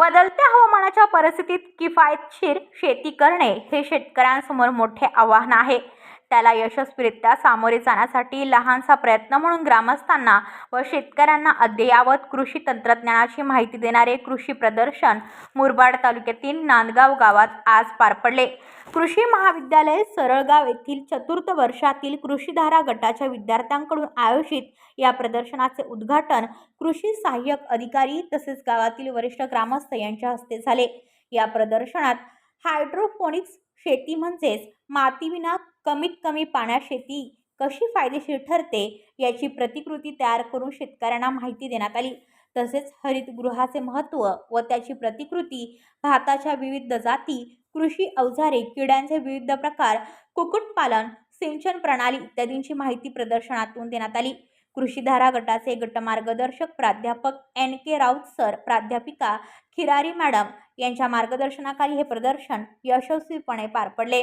बदलत्या हवामानाच्या परिस्थितीत किफायतशीर शेती करणे हे शेतकऱ्यांसमोर मोठे आव्हान आहे. त्याला यशस्वीरित्या सामोरे जाण्यासाठी लहानसा प्रयत्न म्हणून ग्रामस्थांना व शेतकऱ्यांना अद्ययावत कृषी तंत्रज्ञानाची माहिती देणारे कृषी प्रदर्शन मुरबाड तालुक्यातील नांदगाव गावात आज पार पडले. कृषी महाविद्यालय सरळगाव येथील चतुर्थ वर्षातील कृषीधारा गटाच्या विद्यार्थ्यांकडून आयोजित या प्रदर्शनाचे उद्घाटन कृषी सहाय्यक अधिकारी तसेच गावातील वरिष्ठ ग्रामस्थ यांच्या हस्ते झाले. या प्रदर्शनात हायड्रोपोनिक्स शेती म्हणजेच मातीविना कमीत कमी पाण्यात शेती कशी फायदेशीर ठरते याची प्रतिकृती तयार करून शेतकऱ्यांना माहिती देण्यात आली. तसेच हरितगृहाचे महत्त्व व त्याची प्रतिकृती भाताच्या विविध जाती कृषी अवजारे किड्यांचे विविध प्रकार कुक्कुटपालन सिंचन प्रणाली इत्यादींची माहिती प्रदर्शनातून देण्यात आली. कृषीधारा गटाचे गटमार्गदर्शक प्राध्यापक एन के राऊत सर प्राध्यापिका खिरारी मॅडम यांच्या मार्गदर्शनाखाली हे प्रदर्शन यशस्वीपणे पार पडले.